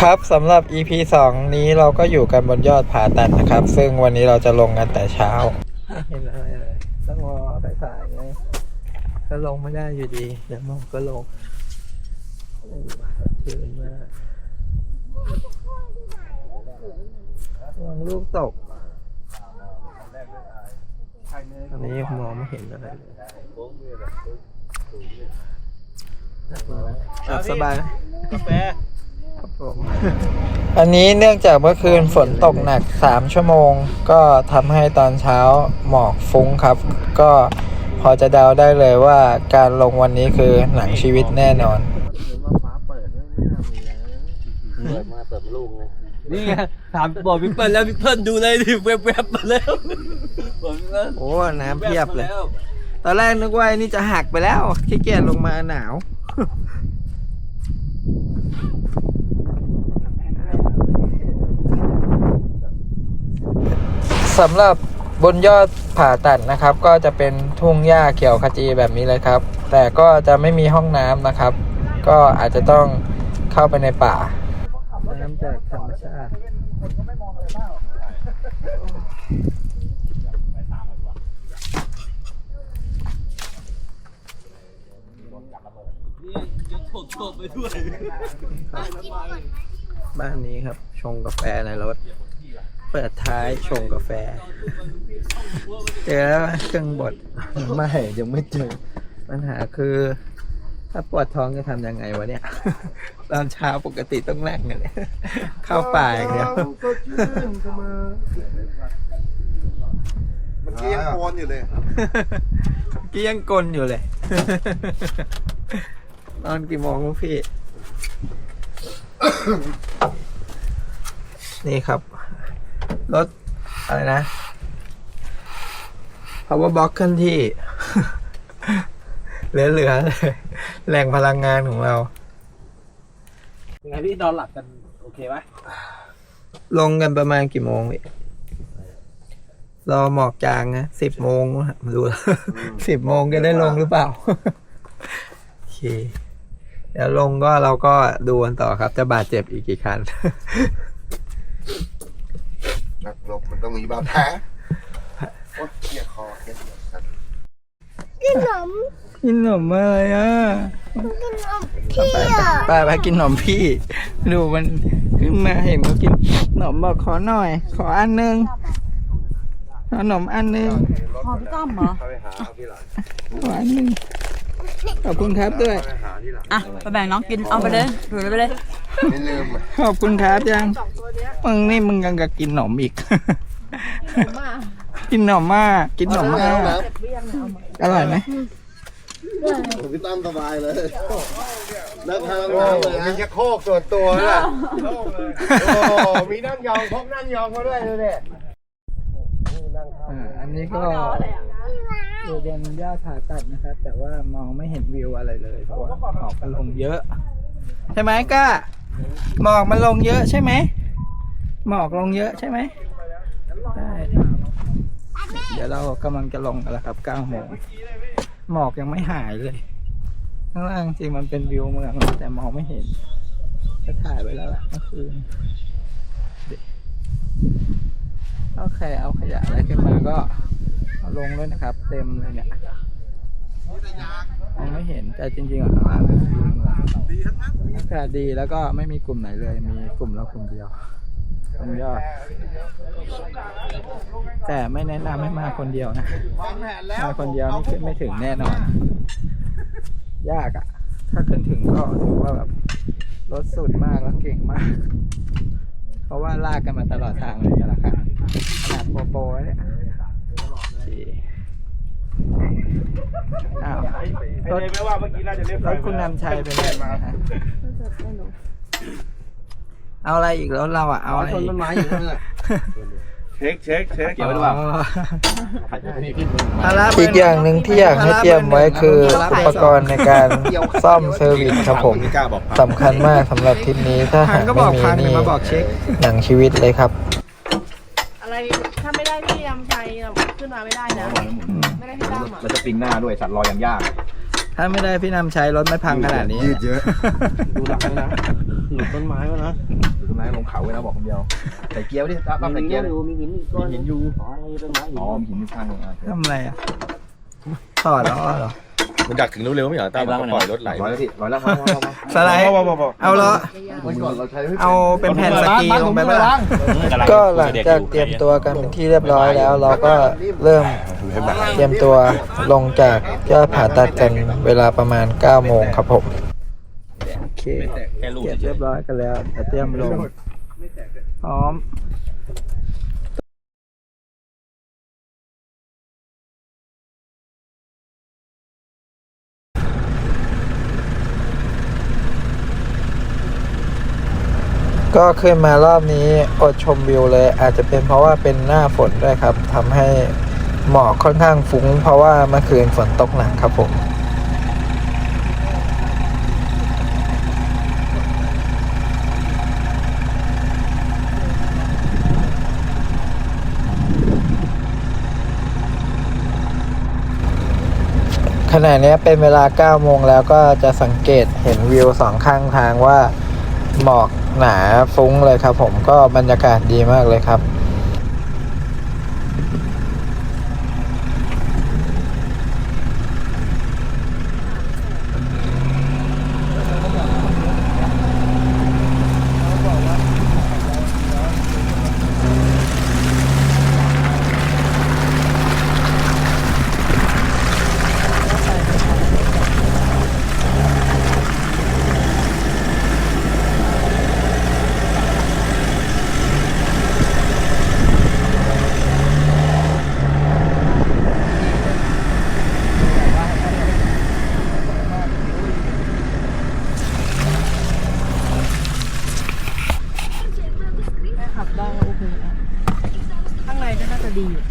ครับสำหรับ EP 2 นี้เราก็อยู่กันบนยอดผาตัดนะครับ ซึ่งวันนี้เราจะลงกันแต่เช้า เห็นอะไรเลยต้องรอสายๆไงก็ลงไม่ได้อยู่ดี เดี๋ยวมองก็ลงชื่นมากระวังลูกตกตอนนี้ยังมองไม่เห็นอะไรเลยหลับสบายไหมกาแฟ ครับผมอันนี้เนื่องจากเมื่อคืนฝนตกหนัก 3 ชั่วโมง ก็ทำให้ตอนเช้าหมอกฟุ้งครับ ก็พอจะเดาได้เลยว่าการลงวันนี้คือหนังชีวิตแน่นอน เปิดมาเปิดลูกเลยนี่ไงถามบอกพี่เปิ้ลแล้วพี่เปิ้ลดูเลยดิแวบๆมาแล้วบอกพี่เปิ้ลโอ้น้ำเพียบเลยตอนแรกนึกว่าไอ้นี่จะหักไปแล้วขี้เกียจลงมาหนาว สำหรับบนยอดผาตัดนะครับ ก็จะเป็นทุ่งหญ้าเขียวขจีแบบนี้เลยครับ แต่ก็จะไม่มีห้องน้ำนะครับ ก็อาจจะต้องเข้าไปในป่าน้ำจากธรรมชาตินี่ยกโถกโถกไปด้วยบ้านนี้ครับ ชงกาแฟในรถ เปิดท้ายชงกาแฟ เจอแล้วไหมเครื่องบด ไม่ ยังไม่เจอ ปัญหาคือ ถ้าปวดท้องจะทำยังไงวะเนี่ย ตอนเช้าปกติต้องแรงกันเนี่ยเข้าป่าอย่างเดียวเมื่อกี้ยังโกนอยู่เลยเมื่อกี้ยังกลนอยู่เลย นอนกี่โมงลูกพี่ นี่ครับ รถ อะไรนะ power box เคลื่อนที่ เหลือๆเลยแหล่งพลังงานของเรา ยังไงพี่นอนหลับกันโอเคไหมลงกันประมาณกี่โมงพี่รอหมอกจางนะสิบโมงมาดูสิบโมงจะได้ลงหรือเปล่า โอเค เดี๋ยวลงก็เราก็ดูกันต่อครับ จะบาดเจ็บอีกกี่คัน นักรบมันต้องมีบาดแผลโอ๊ยเกียคอเกียสัตว์กินขนมอะไรอะไปไปไปกินขนมพี่ ดูมันขึ้นมาเห็นเขากินขนมบอกขอหน่อย ขออันหนึงขอขนมอันหนึงพอพี่ต้อมเหรอ เข้าไปหาเอาที่หลังขออันหนึง ขอบคุณครับด้วยเข้าไปหาที่หลังอะไปแบ่งน้องกินเอาไปเลยถือไปเลยไม่ลืมอะขอบคุณครับยังมึงนี่มึงยังกับกินขนมอีก กินขนมมาก กินขนมมาก อร่อยไหมผมพี่ตั้มสบายเลยนักทางน้ำเลยมีชักโครกส่วนตัวด้วยโอ้มีนั่งยองพกนั่งยองมาด้วยเลยเนี่ยอ่าอันนี้ก็ อยู่บนหญ้าผาตัดนะครับ แต่ว่ามองไม่เห็นวิวอะไรเลย เพราะว่าหมอกมันลงเยอะ ใช่ไหมก้าหมอกมันลงเยอะใช่ไหมหมอกลงเยอะใช่ไหมใช่เดี๋ยวเรากำลังจะลงกันแล้วครับเก้าโมงหมอกยังไม่หายเลย ข้างล่างจริงมันเป็นวิวเมืองแต่มองไม่เห็นจะถ่ายไว้แล้วล่ะเมื่อคืนโอเคเอาขยะอะไรขึ้นมาก็ เอาลงด้วยนะครับ เต็มเลยเนี่ยมองไม่เห็นแต่จริงๆอะข้างล่างเป็นวิวเมืองอากาศดีแล้วก็ไม่มีกลุ่มไหนเลย มีกลุ่มเรากลุ่มเดียวบนยอด แต่ไม่แนะนำให้มาคนเดียวนะวางแผนแล้วมาคนเดียวนี่ขึ้นไม่ถึงแน่นอน ยากอะถ้าขึ้นถึงก็ถือว่าแบบรถสุดมากแล้วเก่งมาก เพราะว่าลากกันมาตลอดทางเลยแต่ละครั้งขนาดโปรโปรเนี่ย โอเคอ้าวรถไม่ว่าเมื่อกี้น่าจะเรียบรถคุณนำชัยเป็นไงบ้างฮะเอาอะไรอีกแล้วเราอะเอาอะไรชนต้นไม้อยู่นั่นแหละเช็คเช็คเช็คเกี่ยวหรือเปล่าอีกอย่างหนึ่งที่อยากให้เตรียมไว้คืออุปกรณ์ในการซ่อมเซอร์วิสครับผมสำคัญมากสำหรับทริปนี้ถ้าหากไม่มีนี่หนังชีวิตเลยครับ อะไรถ้าไม่ได้พี่ยำไฟเราขึ้นมาไม่ได้นะ ไม่ได้พี่ตั้มอะมันจะปิงหน้าด้วยสัตว์รออย่างยาก ถ้าไม่ได้พี่นำใช้รถไม่พังขนาดนี้ ยืดเยอะ ดูหลังด้วยนะหลุดต้นไม้วะนะต้นไม้ลงเขาไว้นะบอกคำเดียวใส่เกียร์ดิตั้มใส่เกียร์ดิมีหินอีกก้อนมีหินอยู่อ๋ออะไรต้นไม้หินอ๋อมีหินอยู่ข้างหนึงอะทำอะไรอะ ถอดล้อเหรอ มันดักถึงเร็วๆไม่เหรอตั้มมันก็ปล่อยรถไหลร้อยแล้วพี่ร้อยแล้วพอพอพอสไลด์เอาล้อวันก่อนเราใช้ไม่เอาเป็นแผ่นสกีลงไปบ้าง ก็หลังจากเตรียมตัวกันเป็นที่เรียบร้อยแล้ว เราก็เริ่มเตรียมตัวลงจากยอดผาตัดกันเวลาประมาณ9โมงครับผมโอเคแค่ลูกเก็บเฉเรียยบร้อยกันแล้วจะเตรียมลงพร้อม ก็ขึ้นมารอบนี้อดชมวิวเลย อาจจะเป็นเพราะว่าเป็นหน้าฝนด้วยครับทำให้หมอกค่อนข้างฟุ้ง เพราะว่าเมื่อคืนฝนตกหนักครับผมขณะนี้เป็นเวลา 9 โมงแล้วก็จะสังเกตเห็นวิวสองข้างทางว่าหมอก หนาฟุ้งเลยครับผมก็บรรยากาศดีมากเลยครับ แม่ขับได้ก็โอเคแล้วข้างในก็น่าจะดีอยู่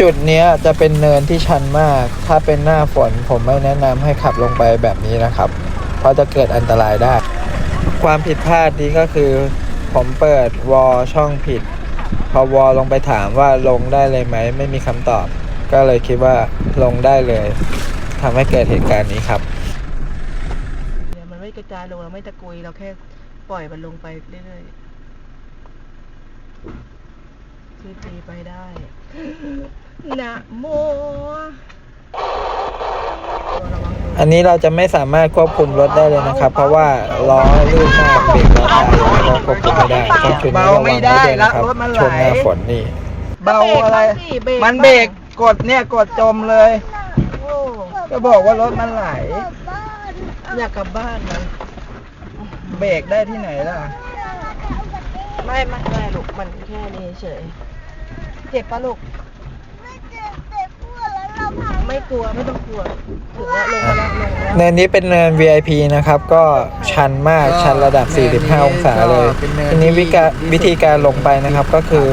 จุดเนี้ยจะเป็นเนินที่ชันมาก ถ้าเป็นหน้าฝนผมไม่แนะนำให้ขับลงไปแบบนี้นะครับ เพราะจะเกิดอันตรายได้ ความผิดพลาดนี้ก็คือ ผมเปิดวอลช่องผิด พอวอลลงไปถามว่าลงได้เลยไหม ไม่มีคำตอบ ก็เลยคิดว่าลงได้เลยทำให้เกิดเหตุการณ์นี้ครับเดี๋ยวมันไม่กระจายลงเราไม่ตะกุยเราแค่ปล่อยมันลงไปเรื่อยๆทีตีไปได้ นะโมตัวระวังตัวอันนี้เราจะไม่สามารถควบคุมรถได้เลยนะครับ เพราะว่าล้อลื่นมากเบรกล้อตายแล้วก็ควบคุมไม่ได้ต้องชุดนี้ระวังไว้ด้วยนะครับช่วงหน้าฝนนี่ เบาอะไร มันเบรกกดเนี่ยกดจมเลยโอ้ก็บอกว่ารถมันไหล อยากกลับบ้านนะเบรกได้ที่ไหนล่ะ ไม่ไม่ไม่ลูกมันแค่นี้เฉย เจ็บปะลูก ไม่กลัวไม่ต้องกลัวถือว่าลงมาแล้วลงมาแล้วเนินนี้เป็นเนิน VIP นะครับ ก็ชันมากชันระดับ45 องศาเลยทีนี้วิกาวิธีการลงไปนะครับก็คือ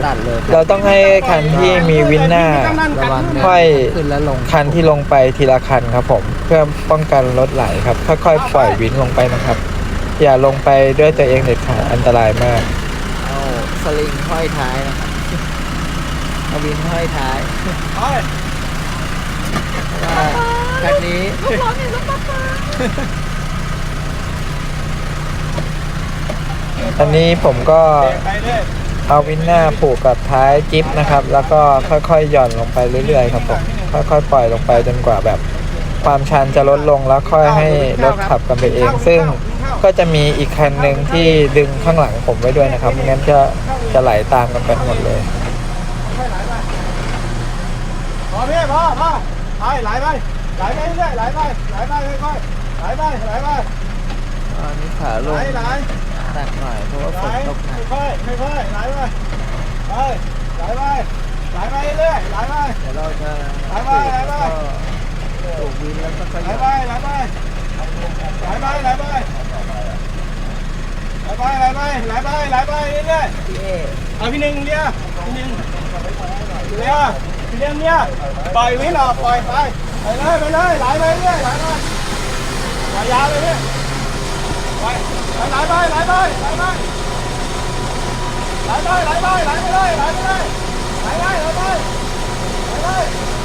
เราต้องให้คันที่มีวินหน้าค่อยคันที่ลงไปทีละคันครับผม เพื่อป้องกันรถไหลครับค่อยๆปล่อยวินลงไปนะครับ อย่าลงไปด้วยตัวเองเด็ดขาดอันตรายมาก เอาสลิงห้อยท้ายนะครับเอาวินห้อยท้าย คันนี้อันนี้ผมก็เอาวินหน้าผูกกับท้ายจิ๊บนะครับ แล้วก็ค่อยๆหย่อนลงไปเรื่อยๆครับผมค่อยๆปล่อยลงไปจนกว่าแบบ ความชันจะลดลงแล้วค่อยให้รถขับกันไปเอง ซึ่งก็จะมีอีกคันหนึ่งที่ดึงข้างหลังผมไว้ด้วยนะครับไม่งั้นจะจะไหลตามกันไปหมดเลยพอพี่พอพอ ไปไหลไปไหลไปเรื่อยไหลไปไหลไปค่อยๆไหลไปไหลไปตอนนี้ขาลไหลงไหลหนักหน่อยเพราะว่าไหฝลนตกหนักค่อยๆค่อยๆไหลไปไปไหลไปไหลไปเรื่อยไหลไปเดี๋ยวเราจะไหลไปไหลไปปลูกวินแล้วก็ขไหลยับไปไหลไปไหลไปไหลไปไหลไปไหลไปไหลไปไหลไปเรื่อยพี่เอๆเอาพี่หนึ่งเดียวพี่หนึ่งเดียว พี่หนึ่งเนี่ยปล่อยวินออกปล่อยไปไปเลยไปเลยไหลไปเรื่อยไหลไปไหลยาวเลยเนี่ยไปไหลไปไหลไปไหลไปไหลไปไหลไปไหลไปเลยไหลไปเลยไหลไปไหลไปไหลไปไหลไปไหล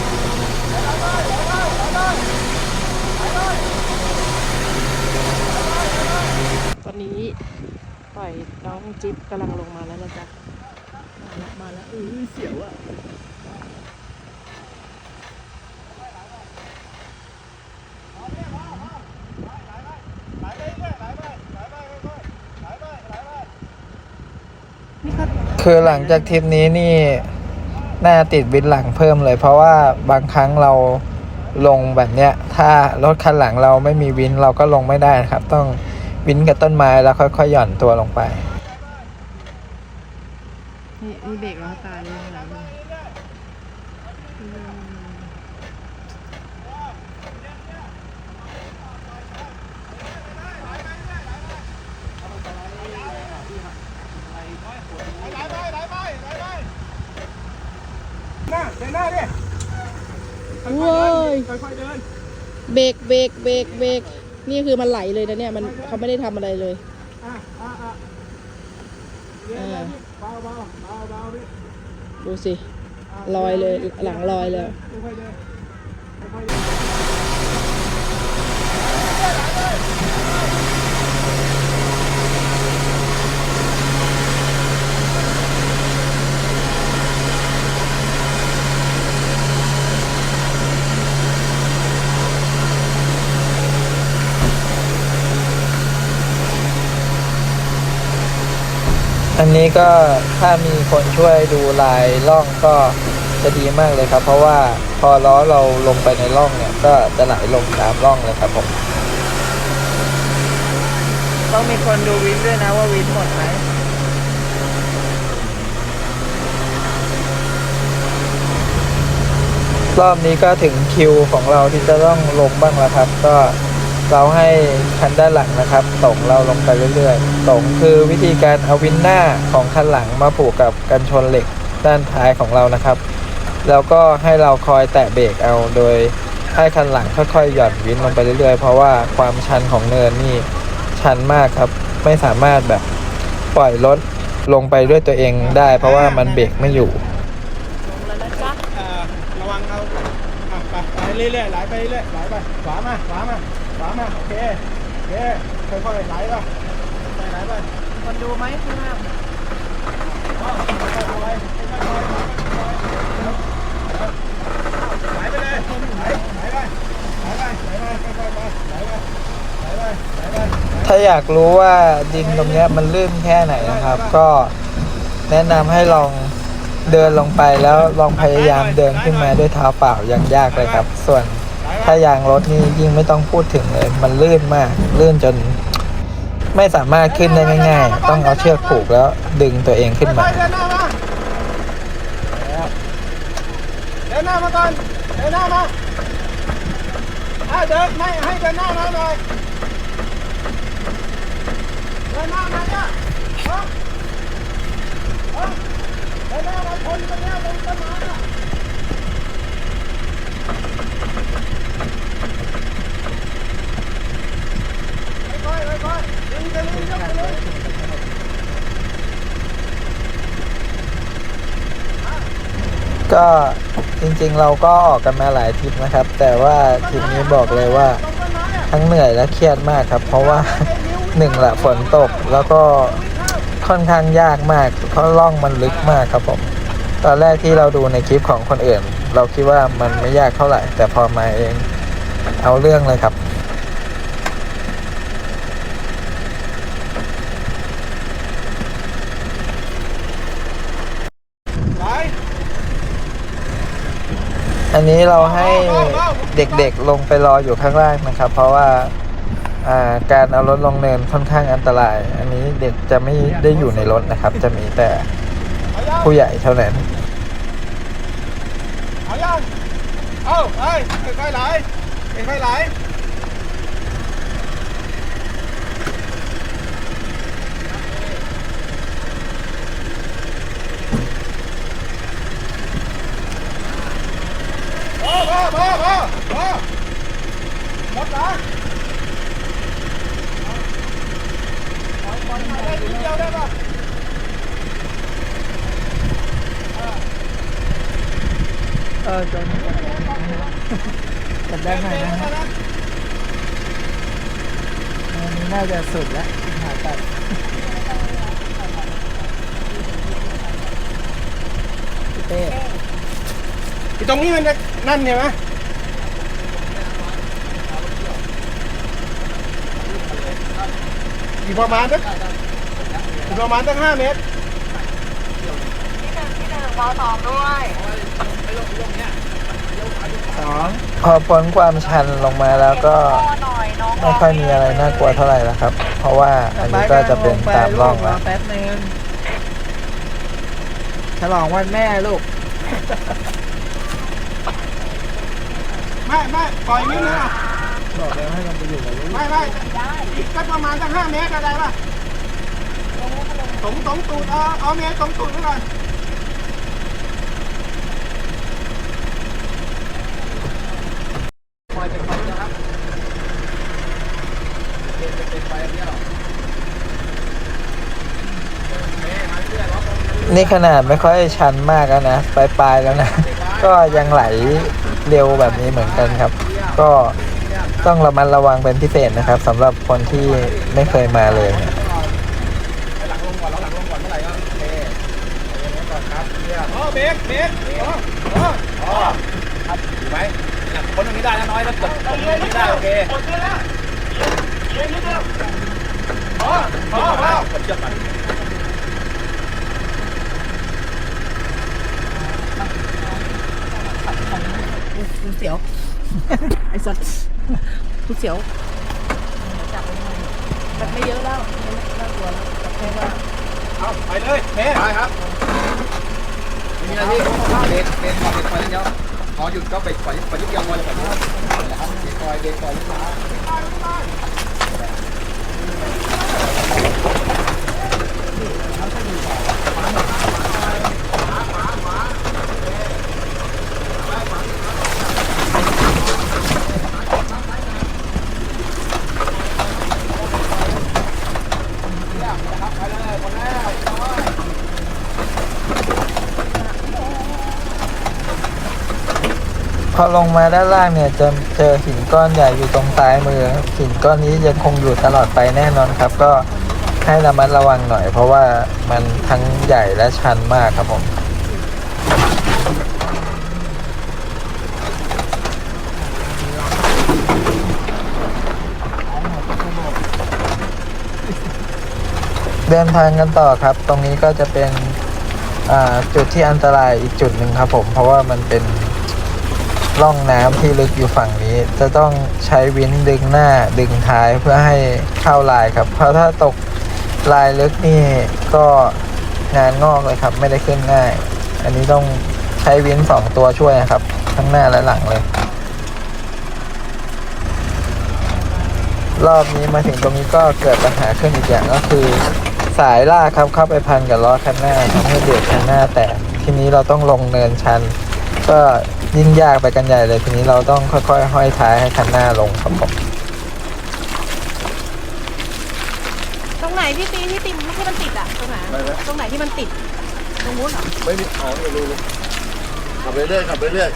ไปไหลไปไหลไปตอนนี้ปล่อยน้องจิ๊บกำลังลงมาแล้วนะจ๊ะมาแล้วมาแล้วอือเสียวอะ คือหลังจากทริปนี้นี่น่าติดวินหลังเพิ่มเลย เพราะว่าบางครั้งเราลงแบบเนี้ย ถ้ารถคันหลังเราไม่มีวินเราก็ลงไม่ได้นะครับ ต้องวินกับต้นไม้แล้วค่อยๆหย่อนตัวลงไป นี่มีเบรกแล้วตายเลยนะเว้ยเบรกเบรกเบรกเบรกนี่คือมันไหลเลยนะเนี่ยมันเขาไม่ได้ทำอะไรเลยอ่าดูสิลอยเลยหลังลอยเลยอันนี้ ก็ถ้ามีคนช่วยดูลายล่องก็จะดีมากเลยครับ เพราะว่าพอล้อเราลงไปในร่องเนี่ย ก็จะไหลลงตามร่องเลยครับผมต้องมีคนดูวินด้วยนะว่าวินหมดไหมรอบนี้ก็ถึงคิวของเราที่จะต้องลงบ้างแล้วครับ ก็ เราให้คันด้านหลังนะครับส่งเราลงไปเรื่อยๆส่งคือวิธีการเอาวินหน้าของคันหลังมาผูกกับกันชนเหล็กด้านท้ายของเรานะครับ แล้วก็ให้เราคอยแตะเบรกเอาโดยให้คันหลังค่อยๆหย่อนวินลงไปเรื่อยๆ เพราะว่าความชันของเนินนี่ชันมากครับ ไม่สามารถแบบปล่อยรถลงไปด้วยตัวเองได้ เพราะว่ามันเบรกไม่อยู่ระวังเอาไปไปเรื่อยๆไหลไปเรื่อยๆไหลไปขวามาขวามา ขวามาโอเคโอเคค่อยๆไหลไปไปไหลไปคนดูไหมข้างหน้าอ๋อค่อยๆไหลค่อยๆไหลไปเลยไหลไหลไปไหลไปไหลไปค่อยๆไปไหลไปไหลไปไหลไปถ้าอยากรู้ว่าดินตรงเนี้ยมันลื่นแค่ไหนนะครับ ก็แนะนำให้ลองเดินลงไปแล้วลองพยายามเดินขึ้นมาด้วยเท้าเปล่ายังยากเลยครับ ส่วน ถ้ายางรถนี่ยิ่งไม่ต้องพูดถึงเลย มันลื่นมาก ลื่นจน ไม่สามารถขึ้นได้ง่าย ๆ ต้องเอาเชือกผูกแล้วดึงตัวเองขึ้นมาเดินหน้ามาเดินหน้ามาก่อนเดินหน้ามาให้เดินไม่ให้เดินหน้ามาหน่อยเดินหน้ามาเนี่ยเดินหน้ามาชนตรงเนี้ยตรงต้นไม้ ค่อยๆค่อยๆดึงจะดึงยกไปเลยก็จริงๆเราก็ออกกันมาหลายทริปนะครับ แต่ว่าทริปนี้บอกเลยว่าทั้งเหนื่อยและเครียดมากครับ เพราะว่าหนึ่งละฝนตกแล้วก็ค่อนข้างยากมากเพราะร่องมันลึกมากครับผม ตอนแรกที่เราดูในคลิปของคนอื่น เราคิดว่ามันไม่ยากเท่าไหร่ แต่พอมาเองเอาเรื่องเลยครับไหลอันนี้เราให้เด็กๆลงไปรออยู่ข้างล่างนะครับ เพราะว่าอ่าการเอารถลงเนินค่อนข้างอันตราย อันนี้เด็กจะไม่ได้อยู่ในรถนะครับ จะมีแต่ผู้ใหญ่เท่านั้น เอายัง เอาไปค่อยๆไหลค่อยๆไหลพอพอพอพอพอหมดละปล่อยปล่อยมาได้ทีเดียวได้ปะเออจน จับได้ไหมนะฮะอันนี้น่าจะสุดแล้วหาตัดพี่เต้ไอตรงนี้มันจะนั่นเนี่ยไหมอยู่ประมาณสักอยู่ประมาณสักห้าเมตร พี่นึ่งพี่หนึ่งพอสองด้วย ไปลงไปลงเนี่ย พอพ้นความชันลงมาแล้วก็ไม่ค่อยมีอะไรน่ากลัวเท่าไหร่แล้วครับ เพราะว่าอันนี้ก็จะเป็นตามร่องแล้วแป๊บนึงฉลองวันแม่ลูก ไม่ไม่ปล่อยนิดนึงอะบอกแล้วให้มันไปอยู่กับลูกไม่ไม่อีกสักประมาณสักห้าเมตรอะไรป่ะตรงตรงตูดเอาเอาเมตรตรงตูดไว้ก่อน นี่ขนาดไม่ค่อยชันมากแล้วนะปลายๆแล้วนะ ก็ยังไหลเร็วแบบนี้เหมือนกันครับ ก็ต้องระมัดระวังเป็นพิเศษนะครับสำหรับคนที่ไม่เคยมาเลยเนี่ยหลังลงก่อนหลังลงก่อนเมื่อไหร่ก็โอเคเอาอย่างนี้ก่อนครับเยี่ยมอ๋อเบรกเบรกอ๋ออ๋อครับถูกไหมเนี่ยคนตรงนี้ได้นะน้อยถ้าเกิดตรงนี้ได้โอเคหมดเลยนะเย็นนิดเดียวอ๋ออ๋ออ๋อกดเชือกก่อน กูเสียว ไอ้สัตว์กูเสียวจับไม่เยอะแล้วไม่น่ากลัวแล้วจับแค่ว่าเอาไปเลยเมย์ไปครับมีอะไรที่เบรกเบรกเบรกไฟนิดเดียวพอหยุดก็เบรกไฟไฟนิดเดียวพอเลยแบบนี้นะครับเบรกไฟเบรกไฟนิดเดีย อลงมาด้านล่างเนี่ยจะเจอหินก้อนใหญ่อยู่ตรงซ้ายมือหินก้อนนี้ยังคงอยู่ตลอดไปแน่นอนครับ ก็ให้ระมัดระวังหน่อย เพราะว่ามันทั้งใหญ่และชันมากครับผมเดินทางกันต่อครับ ตรงนี้ก็จะเป็นจุดที่อันตรายอีกจุดหนึ่งครับผม เพราะว่ามันเป็น ร่องน้ำที่ลึกอยู่ฝั่งนี้ จะต้องใช้วินดึงหน้าดึงท้ายเพื่อให้เข้าลายครับ เพราะถ้าตกลายลึกนี่ก็งานงอกเลยครับ ไม่ได้ขึ้นง่าย อันนี้ต้องใช้วินสองตัวช่วยครับ ทั้งหน้าและหลังเลย รอบนี้มาถึงตรงนี้ก็เกิดปัญหาขึ้นอีกอย่างก็คือ สายลากครับเข้าไปพันกับล้อคันหน้าทำให้เบรกคันหน้าแตกทีนี้เราต้องลงเนินชัน ก็ ยิ่งยากไปกันใหญ่เลย ทีนี้เราต้องค่อยๆห้อยท้ายให้คันหน้าลงครับผมตรงไหนที่ตีที่ติมที่มันติดอะตรงไหนตรงไหนที่มันติดตรงนู้นเหรอไม่มีอ๋อไม่รู้ขับไปเรื่อยขับไปเรื่อย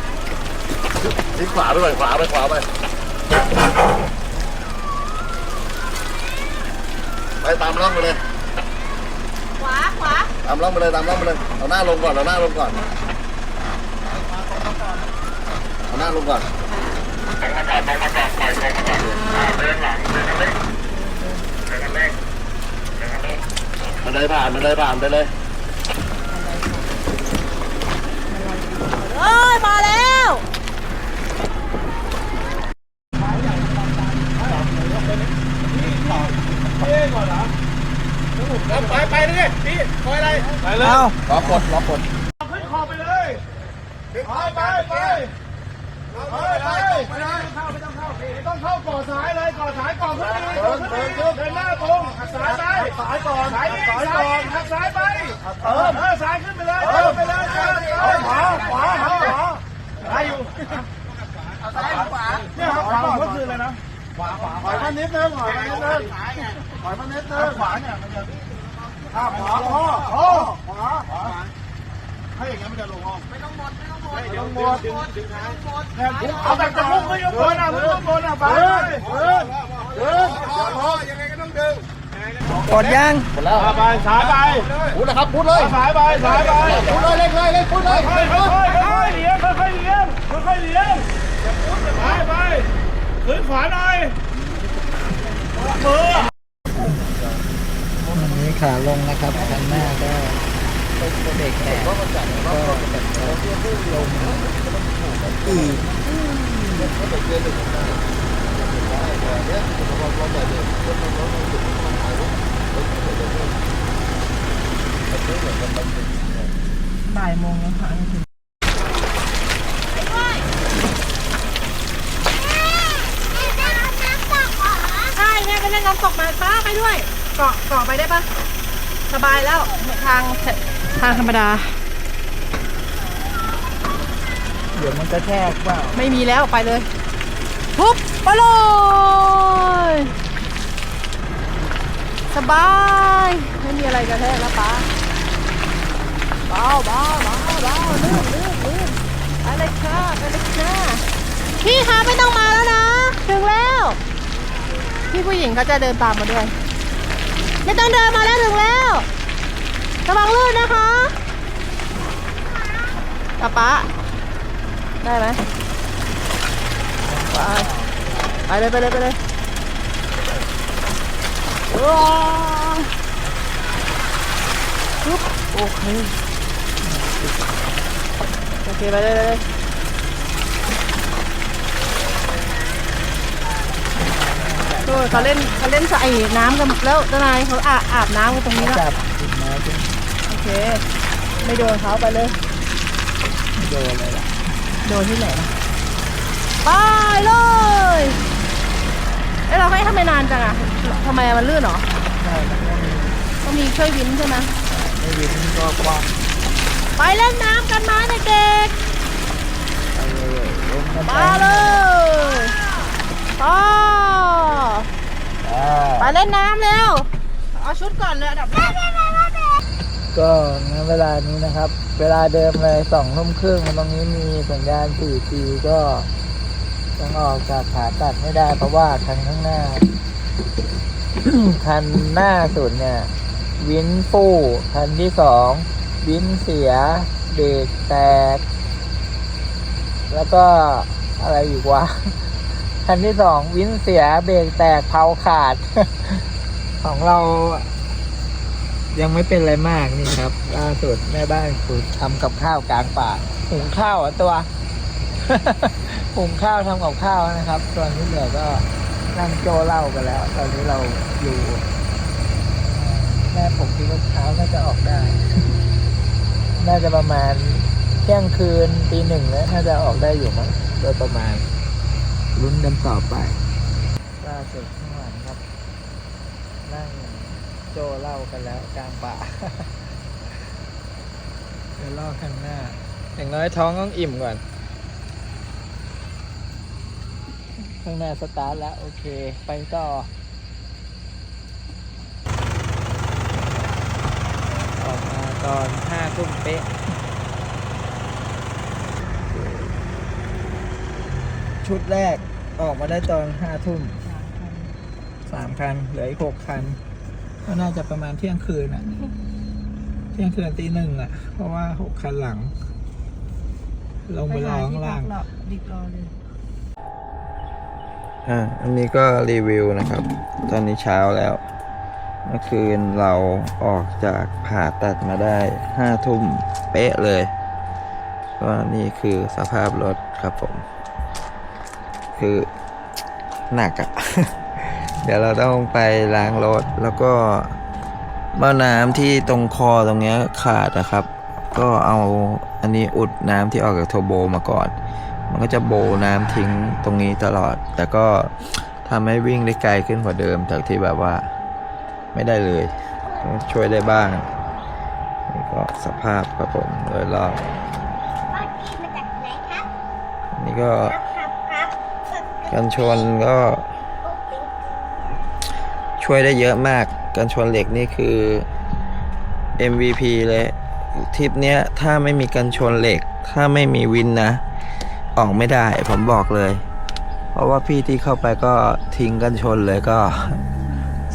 ทิ้งขวาไปหน่อยขวาไปขวาไปไปตามร่องไปเลยขวาขวาตามร่องไปเลยตามร่องไปเลยเอาหน้าลงก่อนเอาหน้าลงก่อน นั่งลงก่อนลงมาก่อนลงมาก่อนปล่องมาจอดเดินหลังเดินเล็เดินเล็เดินเล็มันได้ผ่านมันได้ผ่านไปเลยเอ้ยมาแล้วไปไปเลยพี่คอยอะไรไปเลยรอกดรอกด เข้าต้อก่อสายเลยก่อสายก่อขึ้นดีก่อขึ้นดีเดินหน้าตรงหักสายไปสายก่อนสายสายก่อนหักสายไปเออเออสายขึ้นไปเลยเออไปเลยขวาขวาขวาขวาได้อยู่ซ้ายขวาเนี่ยขวาก็คืออะไรนะขวาขวาถอยมานิดนึงถอยมานิดนึงถอยมานิดนึงขวาเนี่ยมันจะขวาขวาขวาขวาถ้าอย่างนี้มันจะลงห้องไม่ต้อง หมดไม่ต้องหมดไม่ต้องหมดดึงดึงท้ายเอาแบบจะพุ่งขึ้นข้างบนะพุ่งข้างบนะไปเดินเดินเดินยังไงก็ต้องดึงกดยังหมดแล้วไปสายไปพูดนะครับพูดเลยสายไปสายไปพูดเลยเล่นเลยเล่นพูดเลยค่อยๆค่อยๆเลี้ยงค่อยๆเลี้ยงค่อยๆเลี้ยงไปไปขึ้นขวาหน่อยมือนี้ขาลงนะครับคันหน้าก็ เบรกแตกก็แบบลงอีกบ่ายโมงแล้วค่ะถึงใช่เนี่ยไปเล่นน้ำตกมาป้าไปด้วย เกาะเกาะไปได้ปะสบายแล้วทาง ทางธรรมดา เดี๋ยวมันจะแทกเปล่าไม่มีแล้วไปเลยทุบไปเลยสบาย ไม่มีอะไรกระแทกแล้วป้าเบาเบาเบาเบาลื่นลื่นลื่นไปเลยค่ะไปเลยค่ะพี่คะไม่ต้องมาแล้วนะ ถึงแล้ว พี่ผู้หญิงเขาจะเดินตามมาด้วย ไม่ต้องเดินมาแล้วถึงแล้ว ระวังลื่นนะคะป๊าป๊าได้ไหมไปไปเลยไปเลยไปเลยว้าวปุ๊บโอเคโอเคไปเลยไปเลยโอ้ยเขาเล่นเขาเล่นใส่น้ำกันแล้วเจ้านายเขาอาบอาบน้ำกันตรงนี้แล้ว จับติดไม้ขึ้น โอ เค ไม่โดนเขาไปเลย โดนเลยล่ะโดนที่ไหนนะไปเลยเอ้ยเราให้ทำไมนานจังอะทำไมอะมันลื่นเหรอใช่มันไม่มีต้องมีช่วยวินใช่ไหมไม่ยินก็กว้างไปเล่นน้ำกันมาเด็กไปเลยลงกันๆไปมาเลยต่ออ่าไปเล่นน้ำเร็วเอาชุดก่อนเลยอันดับแรก ก็ณเวลานี้นะครับ เวลาเดิมเลยสองทุ่มครึ่งตรงนี้มีสัญญาณ 4G ก็ต้องออกจากขาตัดไม่ได้ เพราะว่าคันข้างหน้า คันหน้าสุดเนี่ย วินฟู่คันที่สองวินเสียเบรกแตก แล้วก็อะไรอีกวะคันที่สองวินเสียเบรกแตกเผาขาด ของเรา ยังไม่เป็นอะไรมากนี่ครับล่าสุดแม่บ้านคุณทำกับข้าวกลางป่าหุงข้าวอะตัว หุงข้าวทำกับข้าวนะครับส่วนที่เหลือก็นั่งโจเหล่ากันแล้ว ตอนนี้เราอยู่ แม่ผมคิดว่าเช้าน่าจะออกได้ น่าจะประมาณเที่ยงคืนตีหนึ่งแล้วน่าจะออกได้อยู่มั้งโดยประมาณลุ้นกันต่อไปล่าสุดข้างหลังครับ นั่ง โจเล่ากันแล้วกลางป่าเดี๋ยวล่อข้างหน้า อย่างน้อยท้องต้องอิ่มก่อน ข้างหน้าสตาร์ทแล้ว โอเค ไปต่อออกมาตอนห้าทุ่มเป๊ะ ชุดแรกออกมาได้ตอนห้าทุ่มสามคัน เหลืออีกหกคัน ก็น่าจะประมาณเที่ยงคืนอะเที่ยงคืนตีหนึ่งอะเพราะว่าหกคันหลัง ลงไปรอข้างล่างดิบรอเลยอ่าอันนี้ก็รีวิวนะครับ ตอนนี้เช้าแล้วเมื่อคืนเราออกจากผ่าตัดมาได้ห้าทุ่มเป๊ะเลย ก็นี่คือสภาพรถครับผม คือหนักอะ่ะ เดี๋ยวเราต้องไปล้างรถแล้วก็หม้อน้ำที่ตรงคอตรงเนี้ยขาดนะครับ ก็เอาอันนี้อุดน้ำที่ออกจากโทโบมาก่อน มันก็จะโบน้ำทิ้งตรงนี้ตลอด แต่ก็ทำให้วิ่งได้ไกลขึ้นกว่าเดิมจากที่แบบว่าไม่ได้เลย ช่วยได้บ้างนี่ก็สภาพครับผมโดยรอบนี่ก็กันชนก็ ช่วยได้เยอะมาก กันชนเหล็กนี่คือ MVP เลยทริปเนี้ยถ้าไม่มีกันชนเหล็ก ถ้าไม่มีวินนะ ออกไม่ได้ผมบอกเลย เพราะว่าพี่ที่เข้าไปก็ทิ้งกันชนเลยก็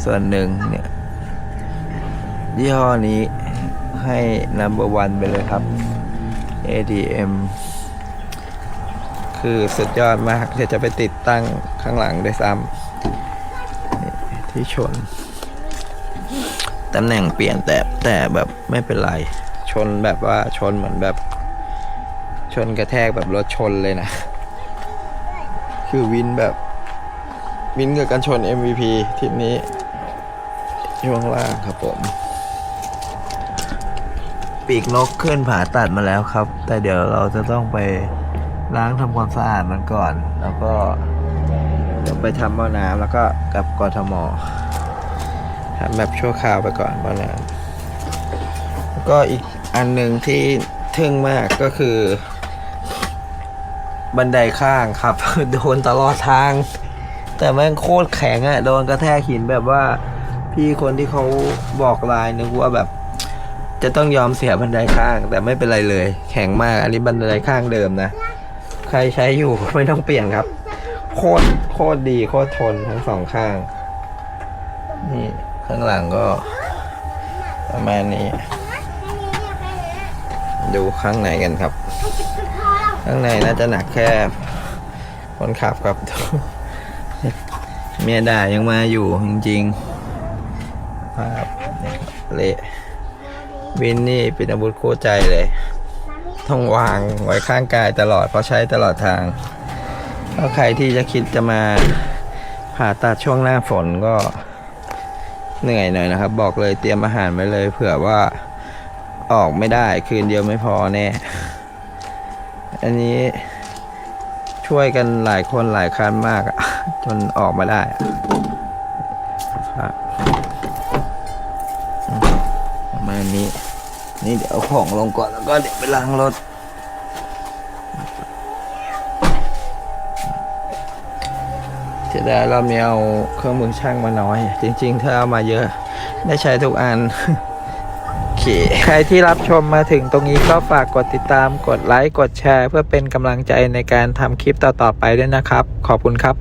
ส่วนหนึ่งเนี่ยยี่ห้อนี้ให้ number one ไปเลยครับ ADM คือสุดยอดมากเดี๋ยวจะไปติดตั้งข้างหลังได้ซ้ำ ที่ชน ตำแหน่งเปลี่ยนแต่แต่แบบไม่เป็นไร ชนแบบว่าชนเหมือนแบบ ชนกระแทกแบบรถชนเลยนะ คือวินแบบวินกับกันชน MVP ทริปนี้ ช่วงล่างครับผม ปีกนกขึ้นผ่าตัดมาแล้วครับ แต่เดี๋ยวเราจะต้องไปล้างทำความสะอาดมันก่อน แล้วก็ เดี๋ยวไปทำหม้อน้ำแล้วก็กลับกทมทำแบบชั่วคราวไปก่อนหม้อน้ำแล้วก็อีกอันหนึ่งที่ทึ่งมากก็คือ บันไดข้างครับ โดนตลอดทาง แต่แม่งโคตรแข็งอะ่ะโดนกระแทกหินแบบว่า พี่คนที่เขาบอกลายนึกว่าแบบ จะต้องยอมเสียบันไดข้าง แต่ไม่เป็นไรเลย แข็งมากอันนี้บันไดข้างเดิมนะ ใครใช้อยู่ไม่ต้องเปลี่ยนครับ โคตรโคตรดีโคตรทนทั้งสองข้าง นี่ข้างหลังก็ ประมาณนี้ ดูข้างในกันครับ ข้างในน่าจะหนักแค่คนขับครับเมียด่ายังมาอยู่จริงๆครับเละวินนี่เป็นอาวุธคู่ใจเลย ต้องวางไว้ข้างกายตลอดเพราะใช้ตลอดทาง ถ้าใครที่จะคิดจะมาผ่าตัดช่วงหน้าฝนก็เหนื่อยหน่อยนะครับ บอกเลยเตรียมอาหารไว้เลย เผื่อว่าออกไม่ได้คืนเดียวไม่พอแน่ อันนี้ช่วยกันหลายคนหลายคันมากอะจนออกมาได้ครับประมาณนี้ นี่เดี๋ยวของลงก่อนแล้วก็เดี๋ยวไปล้างรถ เสียดายรอบนี้เอาเครื่องมือช่างมาน้อย จริง ๆ ถ้าเอามาเยอะ ได้ใช้ทุกอันคใครที่รับชมมาถึงตรงนี้ก็ฝากกดติดตามกดไลค์กดแชร์ เพื่อเป็นกำลังใจในการทำคลิปต่อๆไปด้วยนะครับ ขอบคุณครับ